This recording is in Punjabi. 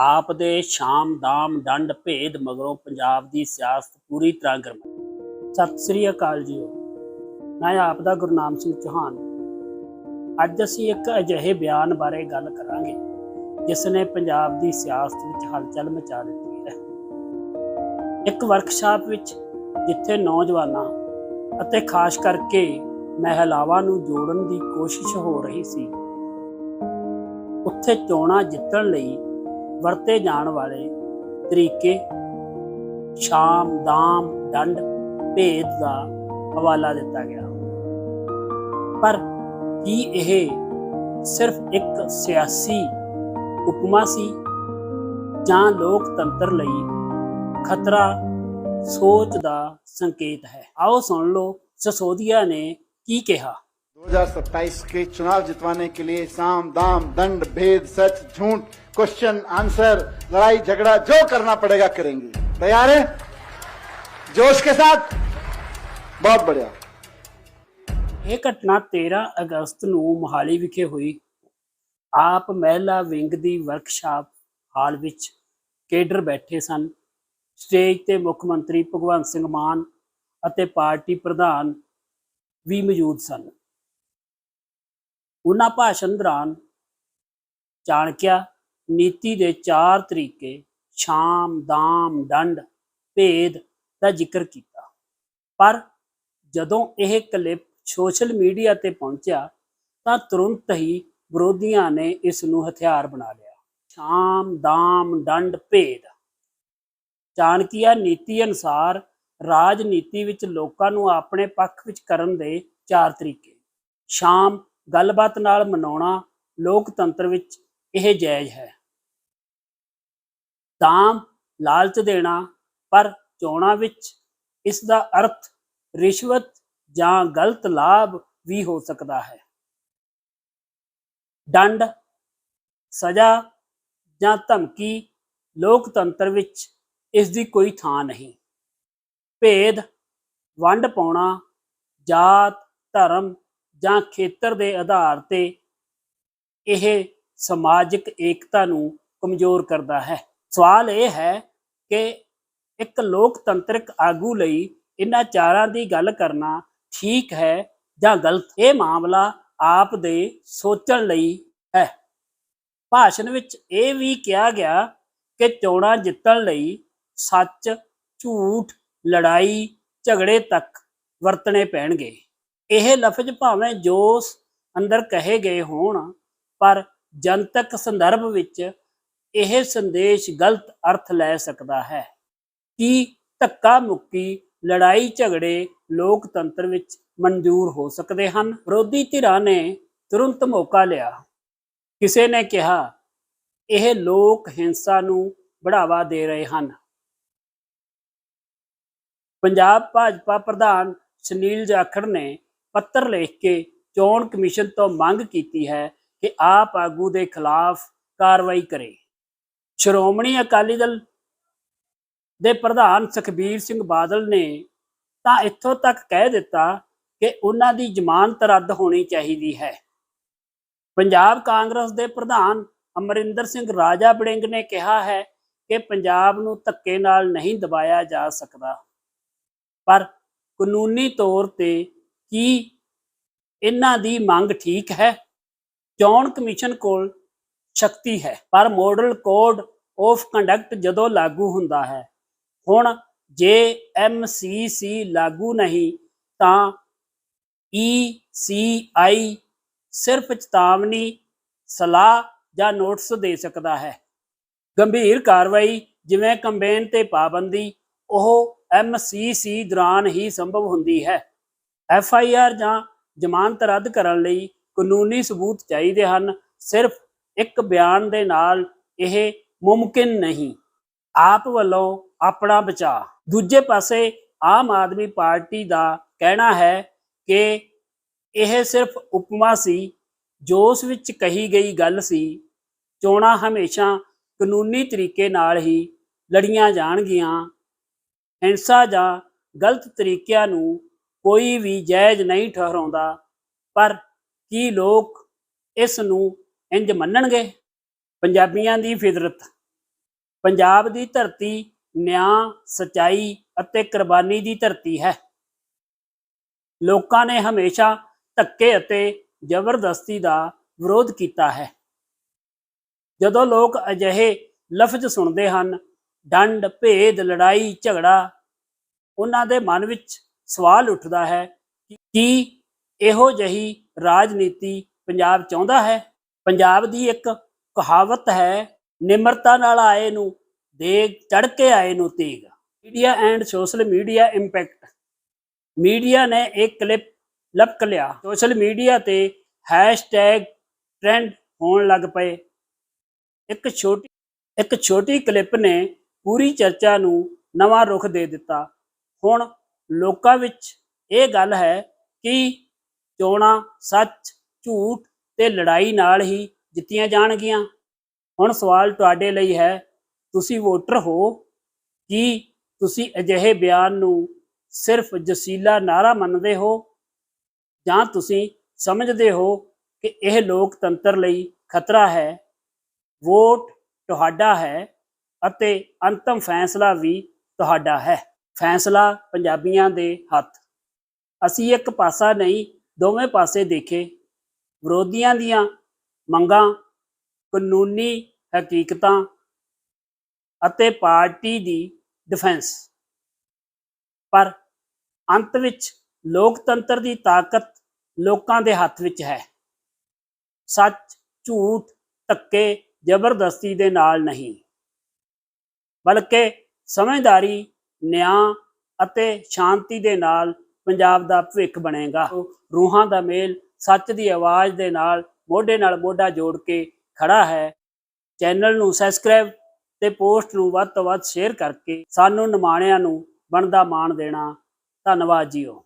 ਆਪ ਦੇ ਸ਼ਾਮ ਦਾਮ ਡੰਡ ਭੇਦ ਮਗਰੋਂ ਪੰਜਾਬ ਦੀ ਸਿਆਸਤ ਪੂਰੀ ਤਰ੍ਹਾਂ ਗਰਮ ਸਤਿ ਸ੍ਰੀ ਅਕਾਲ ਜੀਓ। ਮੈਂ ਆਪ ਦਾ ਗੁਰਨਾਮ ਸਿੰਘ ਚੌਹਾਨ। ਅੱਜ ਅਸੀਂ ਇੱਕ ਅਜਿਹੇ ਬਿਆਨ ਬਾਰੇ ਗੱਲ ਕਰਾਂਗੇ, ਜਿਸ ਨੇ ਪੰਜਾਬ ਦੀ ਸਿਆਸਤ ਵਿੱਚ ਹਲਚਲ ਮਚਾ ਦਿੱਤੀ ਹੈ। ਇੱਕ ਵਰਕਸ਼ਾਪ ਵਿੱਚ ਜਿੱਥੇ ਨੌਜਵਾਨਾਂ ਅਤੇ ਖਾਸ ਕਰਕੇ ਮਹਿਲਾਵਾਂ ਨੂੰ ਜੋੜਨ ਦੀ ਕੋਸ਼ਿਸ਼ ਹੋ ਰਹੀ ਸੀ, ਉੱਥੇ ਚੋਣਾਂ ਜਿੱਤਣ ਲਈ ਵਰਤੇ ਜਾਣ ਵਾਲੇ ਤਰੀਕੇ, ਸ਼ਾਮ, ਦਾਮ ਡੰਡ ਭੇਦ ਦਾ ਹਵਾਲਾ ਦਿੱਤਾ ਗਿਆ। ਪਰ ਕੀ ਇਹ ਸਿਰਫ ਇੱਕ ਸਿਆਸੀ ਉਪਮਾ ਸੀ ਜਾਂ ਲੋਕਤੰਤਰ ਲਈ ਖਤਰਾ ਸੋਚ ਦਾ ਸੰਕੇਤ ਹੈ? ਆਓ ਸੁਣ ਲਓ ਸਸੋਦੀਆ ਨੇ ਕੀ ਕਿਹਾ। 2027 के चुनाव जितवाने के लिए साम दाम दंड भेद सच झूठ क्वेश्चन आंसर लड़ाई झगड़ा जो करना पड़ेगा करेंगे तैयार है जोश के साथ बहुत बढ़िया ਇਹ ਘਟਨਾ 13 ਅਗਸਤ ਨੂੰ ਮੋਹਾਲੀ ਵਿਖੇ ਹੋਈ ਆਪ ਮਹਿਲਾ ਵਿੰਗ ਦੀ ਵਰਕਸ਼ਾਪ ਹਾਲ ਵਿੱਚ ਕੇਡਰ ਬੈਠੇ ਸਨ ਸਟੇਜ ਤੇ ਮੁੱਖ ਮੰਤਰੀ ਭਗਵੰਤ ਸਿੰਘ ਮਾਨ ਅਤੇ ਪਾਰਟੀ ਪ੍ਰਧਾਨ ਵੀ ਮੌਜੂਦ ਸਨ ਉਹਨਾਂ ਭਾਸ਼ਣ ਦੌਰਾਨ ਚਾਣਕਿਆ, ਨੀਤੀ ਦੇ ਚਾਰ ਤਰੀਕੇ, ਸ਼ਾਮ, ਦਾਮ, ਡੰਡ, ਭੇਦ ਦਾ ਜ਼ਿਕਰ ਕੀਤਾ। ਪਰ ਜਦੋਂ ਇਹ ਕਲਿੱਪ ਸੋਸ਼ਲ ਮੀਡੀਆ ਤੇ ਪਹੁੰਚਿਆ, ਤਾਂ ਤੁਰੰਤ ਹੀ ਵਿਰੋਧੀਆਂ ਨੇ ਇਸ ਨੂੰ ਹਥਿਆਰ ਬਣਾ ਲਿਆ। ਸ਼ਾਮ, ਦਾਮ, ਡੰਡ, ਭੇਦ। ਚਾਣਕੀਆ ਨੀਤੀ ਅਨੁਸਾਰ ਰਾਜਨੀਤੀ ਵਿੱਚ ਲੋਕਾਂ ਨੂੰ ਆਪਣੇ ਪੱਖ ਵਿੱਚ ਕਰਨ ਦੇ ਚਾਰ ਤਰੀਕੇ। ਸ਼ਾਮ ਗੱਲਬਾਤ ਨਾਲ ਮਨਾਉਣਾ ਲੋਕਤੰਤਰ ਵਿੱਚ ਇਹ ਜਾਇਜ਼ ਹੈ। ਦਾਮ ਲਾਲਚ ਦੇਣਾ, ਪਰ ਚੋਣਾਂ ਵਿੱਚ ਇਸ ਦਾ ਅਰਥ ਰਿਸ਼ਵਤ ਜਾਂ ਗਲਤ ਲਾਭ ਵੀ ਹੋ ਸਕਦਾ ਹੈ। ਡੰਡ, ਸਜ਼ਾ ਜਾਂ ਧਮਕੀ ਲੋਕਤੰਤਰ ਵਿੱਚ ਇਸ ਦੀ ਕੋਈ ਥਾਂ ਨਹੀਂ। ਭੇਦ, ਵੰਡ ਪਾਉਣਾ, ਜਾਤ, ਧਰਮ ਜਾਂ ਖੇਤਰ ਦੇ ਆਧਾਰ ਤੇ ਇਹ ਸਮਾਜਿਕ ਏਕਤਾ ਨੂੰ ਕਮਜ਼ੋਰ ਕਰਦਾ ਹੈ। ਸਵਾਲ ਇਹ ਹੈ ਕਿ ਇੱਕ ਲੋਕਤੰਤਰਿਕ ਆਗੂ ਲਈ ਇਹਨਾਂ ਚਾਰਾਂ ਦੀ ਗੱਲ ਕਰਨਾ ਠੀਕ ਹੈ ਜਾਂ ਗਲਤ? ਇਹ ਮਾਮਲਾ ਆਪ ਦੇ ਸੋਚਣ ਲਈ ਹੈ। ਭਾਸ਼ਣ ਵਿੱਚ ਇਹ ਵੀ ਕਿਹਾ ਗਿਆ ਕਿ ਚੋਣਾਂ ਜਿੱਤਣ ਲਈ ਸੱਚ, ਝੂਠ, ਲੜਾਈ, ਝਗੜੇ ਤੱਕ ਵਰਤਣੇ ਪੈਣਗੇ। ਇਹ ਲਫ਼ਜ਼ ਭਾਵੇਂ ਜੋਸ ਅੰਦਰ ਕਹੇ ਗਏ ਹੋਣ, ਪਰ ਜਨਤਕ ਸੰਦਰਭ ਵਿੱਚ ਇਹ ਸੰਦੇਸ਼ ਗਲਤ ਅਰਥ ਲੈ ਸਕਦਾ ਹੈ ਕਿ ਧੱਕਾ ਮੁੱਕੀ, ਲੜਾਈ ਝਗੜੇ ਲੋਕਤੰਤਰ ਵਿੱਚ ਮਨਜ਼ੂਰ ਹੋ ਸਕਦੇ ਹਨ। ਵਿਰੋਧੀ ਧਿਰਾਂ ਨੇ ਤੁਰੰਤ ਮੌਕਾ ਲਿਆ। ਕਿਸੇ ਨੇ ਕਿਹਾ, ਇਹ ਲੋਕ ਹਿੰਸਾ ਨੂੰ ਬੜਾਵਾ ਦੇ ਰਹੇ ਹਨ। ਪੰਜਾਬ ਭਾਜਪਾ ਪ੍ਰਧਾਨ ਸੁਨੀਲ ਜਾਖੜ ਨੇ ਪੱਤਰ ਲਿਖ ਕੇ ਚੋਣ ਕਮਿਸ਼ਨ ਤੋਂ ਮੰਗ ਕੀਤੀ ਹੈ ਕਿ ਆਪ ਆਗੂ ਦੇ ਖਿਲਾਫ ਕਾਰਵਾਈ ਕਰੇ। ਸ਼੍ਰੋਮਣੀ ਅਕਾਲੀ ਦਲ ਦੇ ਪ੍ਰਧਾਨ ਸੁਖਬੀਰ ਸਿੰਘ ਬਾਦਲ ਨੇ ਤਾਂ ਇੱਥੋਂ ਤੱਕ ਕਹਿ ਦਿੱਤਾ ਕਿ ਉਹਨਾਂ ਦੀ ਜ਼ਮਾਨਤ ਰੱਦ ਹੋਣੀ ਚਾਹੀਦੀ ਹੈ। ਪੰਜਾਬ ਕਾਂਗਰਸ ਦੇ ਪ੍ਰਧਾਨ ਅਮਰਿੰਦਰ ਸਿੰਘ ਰਾਜਾ ਬੜਿੰਗ ਨੇ ਕਿਹਾ ਹੈ ਕਿ ਪੰਜਾਬ ਨੂੰ ਧੱਕੇ ਨਾਲ ਨਹੀਂ ਦਬਾਇਆ ਜਾ ਸਕਦਾ। ਪਰ ਕਾਨੂੰਨੀ ਤੌਰ ਤੇ ਕੀ ਇਹਨਾਂ ਦੀ ਮੰਗ ਠੀਕ ਹੈ? ਚੋਣ ਕਮਿਸ਼ਨ ਕੋਲ ਸ਼ਕਤੀ ਹੈ, ਪਰ ਮੋਡਲ ਕੋਡ ਆਫ ਕੰਡਕਟ ਜਦੋਂ ਲਾਗੂ ਹੁੰਦਾ ਹੈ, ਹੁਣ ਜੇ ਐਮਸੀਸੀ ਲਾਗੂ ਨਹੀਂ, ਤਾਂ ਈਸੀਆਈ ਸਿਰਫ ਚੇਤਾਵਨੀ, ਸਲਾਹ ਜਾਂ ਨੋਟਿਸ ਦੇ ਸਕਦਾ ਹੈ। ਗੰਭੀਰ ਕਾਰਵਾਈ, ਜਿਵੇਂ ਕੰਬੇਨ ਤੇ ਪਾਬੰਦੀ, ਉਹ ਐਮਸੀਸੀ ਦੌਰਾਨ ਹੀ ਸੰਭਵ ਹੁੰਦੀ ਹੈ। ਐਫ ਆਈ ਆਰ ਜਾਂ ਜ਼ਮਾਨਤ ਰੱਦ ਕਰਨ ਲਈ ਕਾਨੂੰਨੀ ਸਬੂਤ ਚਾਹੀਦੇ ਹਨ। ਸਿਰਫ ਇੱਕ ਬਿਆਨ ਦੇ ਨਾਲ ਇਹ ਮੁਮਕਿਨ ਨਹੀਂ। ਆਪ ਵੱਲੋਂ ਆਪਣਾ ਬਚਾਅ। ਦੂਜੇ ਪਾਸੇ ਆਮ ਆਦਮੀ ਪਾਰਟੀ ਦਾ ਕਹਿਣਾ ਹੈ ਕਿ ਇਹ ਸਿਰਫ ਉਪਮਾ ਸੀ, ਜੋਸ਼ ਵਿੱਚ ਕਹੀ ਗਈ ਗੱਲ ਸੀ, ਚੋਣਾਂ ਹਮੇਸ਼ਾ ਕਾਨੂੰਨੀ ਤਰੀਕੇ ਨਾਲ ਹੀ ਲੜੀਆਂ ਜਾਣਗੀਆਂ। ਹਿੰਸਾ ਜਾਂ ਗਲਤ ਤਰੀਕਿਆਂ ਨੂੰ ਕੋਈ ਵੀ ਜਾਇਜ਼ ਨਹੀਂ ਠਹਿਰਾਉਂਦਾ, ਪਰ ਕੀ ਲੋਕ ਇਸ ਨੂੰ ਇੰਜ ਮੰਨਣਗੇ? ਪੰਜਾਬੀਆਂ ਦੀ ਫਿਤਰਤ। ਪੰਜਾਬ ਦੀ ਧਰਤੀ ਨਿਆਂ, ਸਚਾਈ ਅਤੇ ਕੁਰਬਾਨੀ ਦੀ ਧਰਤੀ ਹੈ। ਲੋਕਾਂ ਨੇ ਹਮੇਸ਼ਾ ਧੱਕੇ ਅਤੇ ਜ਼ਬਰਦਸਤੀ ਦਾ ਵਿਰੋਧ ਕੀਤਾ ਹੈ। ਜਦੋਂ ਲੋਕ ਅਜਿਹੇ ਲਫ਼ਜ਼ ਸੁਣਦੇ ਹਨ, ਡੰਡ, ਭੇਦ, ਲੜਾਈ, ਝਗੜਾ, ਉਹਨਾਂ ਦੇ ਮਨ ਵਿੱਚ ਸਵਾਲ ਉੱਠਦਾ ਹੈ ਕਿ ਕੀ ਇਹੋ ਜਿਹੀ ਰਾਜਨੀਤੀ ਪੰਜਾਬ ਚਾਹੁੰਦਾ ਹੈ? ਪੰਜਾਬ ਦੀ ਇੱਕ ਕਹਾਵਤ ਹੈ, ਨਿਮਰਤਾ ਨਾਲ ਆਏ ਨੂੰ ਦੇਗ ਚੜ ਕੇ ਆਏ ਨੂੰ Tegh. Media and social media impact media ਨੇ ਇੱਕ ਕਲਿੱਪ ਲਪਕ ਲਿਆ। ਸੋਸ਼ਲ ਮੀਡੀਆ ਤੇ ਹੈਸ਼ਟੈਗ ਟ੍ਰੈਂਡ ਹੋਣ ਲੱਗ ਪਏ। ਇੱਕ ਛੋਟੀ ਇੱਕ ਛੋਟੀ ਕਲਿੱਪ ਨੇ ਪੂਰੀ ਚਰਚਾ ਨੂੰ ਨਵਾਂ ਰੁਖ ਦੇ ਦਿੱਤਾ। ਹੁਣ ਲੋਕਾਂ ਵਿੱਚ ਇਹ ਗੱਲ ਹੈ ਕਿ ਚੋਣਾਂ ਸੱਚ, ਝੂਠ ਤੇ ਲੜਾਈ ਨਾਲ ਹੀ ਜਿੱਤੀਆਂ ਜਾਣਗੀਆਂ। ਹੁਣ ਸਵਾਲ ਤੁਹਾਡੇ ਲਈ ਹੈ, ਤੁਸੀਂ ਵੋਟਰ ਹੋ ਕੀ ਤੁਸੀਂ ਅਜਿਹੇ ਬਿਆਨ ਨੂੰ ਸਿਰਫ ਜਸੀਲਾ ਨਾਰਾ ਮੰਨਦੇ ਹੋ ਜਾਂ ਤੁਸੀਂ ਸਮਝਦੇ ਹੋ ਕਿ ਇਹ ਲੋਕਤੰਤਰ ਲਈ ਖਤਰਾ ਹੈ? ਵੋਟ ਤੁਹਾਡਾ ਹੈ ਅਤੇ ਅੰਤਮ ਫੈਸਲਾ ਵੀ ਤੁਹਾਡਾ ਹੈ। ਫੈਸਲਾ ਪੰਜਾਬੀਆਂ ਦੇ ਹੱਥ। ਅਸੀਂ ਇੱਕ ਪਾਸਾ ਨਹੀਂ, ਦੋਵੇਂ ਪਾਸੇ ਦੇਖੇ। ਵਿਰੋਧੀਆਂ ਦੀਆਂ ਮੰਗਾਂ, ਕਾਨੂੰਨੀ ਹਕੀਕਤਾਂ ਅਤੇ ਪਾਰਟੀ ਦੀ ਡਿਫੈਂਸ ਪਰ ਅੰਤ ਵਿੱਚ ਲੋਕਤੰਤਰ ਦੀ ਤਾਕਤ ਲੋਕਾਂ ਦੇ ਹੱਥ ਵਿੱਚ ਹੈ। ਸੱਚ, ਝੂਠ, ਧੱਕੇ, ਜ਼ਬਰਦਸਤੀ ਦੇ ਨਾਲ ਨਹੀਂ। ਬਲਕਿ ਸਮਝਦਾਰੀ ਨਿਆਂ ਅਤੇ ਸ਼ਾਂਤੀ ਦੇ ਨਾਲ ਪੰਜਾਬ ਦਾ ਭਵਿੱਖ ਬਣੇਗਾ। ਰੂਹਾਂ ਦਾ ਮੇਲ ਸੱਚ ਦੀ ਆਵਾਜ਼ ਦੇ ਨਾਲ ਮੋਢੇ ਨਾਲ ਮੋਢਾ ਜੋੜ ਕੇ ਖੜਾ ਹੈ। ਚੈਨਲ ਨੂੰ ਸਬਸਕ੍ਰਾਈਬ ਤੇ ਪੋਸਟ ਨੂੰ ਵੱਧ ਤੋਂ ਵੱਧ ਸ਼ੇਅਰ ਕਰਕੇ ਸਾਨੂੰ ਨਿਮਾਣਿਆਂ ਨੂੰ ਬਣਦਾ ਮਾਣ ਦੇਣਾ। ਧੰਨਵਾਦ ਜੀਓ।